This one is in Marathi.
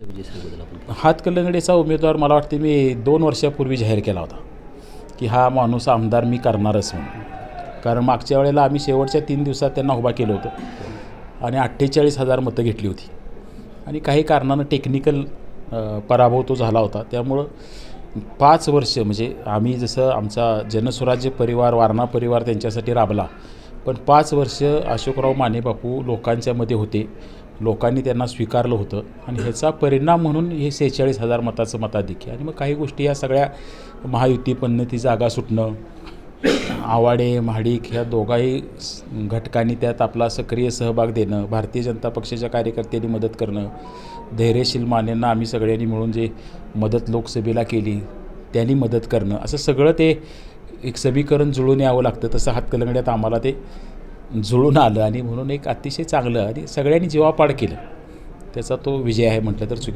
विजय उमेदवार मला वाटते मी दोन वर्षापूर्वी जाहीर केला होता की हा माणूस आमदार मी करणारच म्हणून. कारण मागच्या वेळेला आम्ही शेवटच्या तीन दिवसात त्यांना उभा केलं होतं आणि अठ्ठेचाळीस हजार मतं घेतली होती. आणि काही कारणानं टेक्निकल पराभव तो झाला होता. त्यामुळं पाच वर्ष म्हणजे आम्ही जसं आमचा जनस्वराज्य परिवार वारणा परिवार त्यांच्यासाठी राबला पण पाच वर्ष अशोकराव माने बापू लोकांच्यामध्ये होते. लोकांनी त्यांना स्वीकारलं होतं. आणि ह्याचा परिणाम म्हणून हे सेहेचाळीस हजार मताचं मताधिक्य आणि मग काही गोष्टी या सगळ्या महायुती ती जागा सुटणं आवाडे महाडिक ह्या दोघाही घटकांनी त्यात आपला सक्रिय सहभाग देणं भारतीय जनता पक्षाच्या कार्यकर्त्यांनी मदत करणं धैर्यशील मानेंना आम्ही सगळ्यांनी मिळून जे मदत लोकसभेला केली त्यांनी मदत करणं असं सगळं ते एक समीकरण जुळून यावं लागतं तसं हातकलंगड्यात आम्हाला ते जुळून आलं आणि म्हणून एक अतिशय चांगलं आणि सगळ्यांनी जीवापाड केलं. त्याचा तो विजय आहे म्हटलं तर चुकी.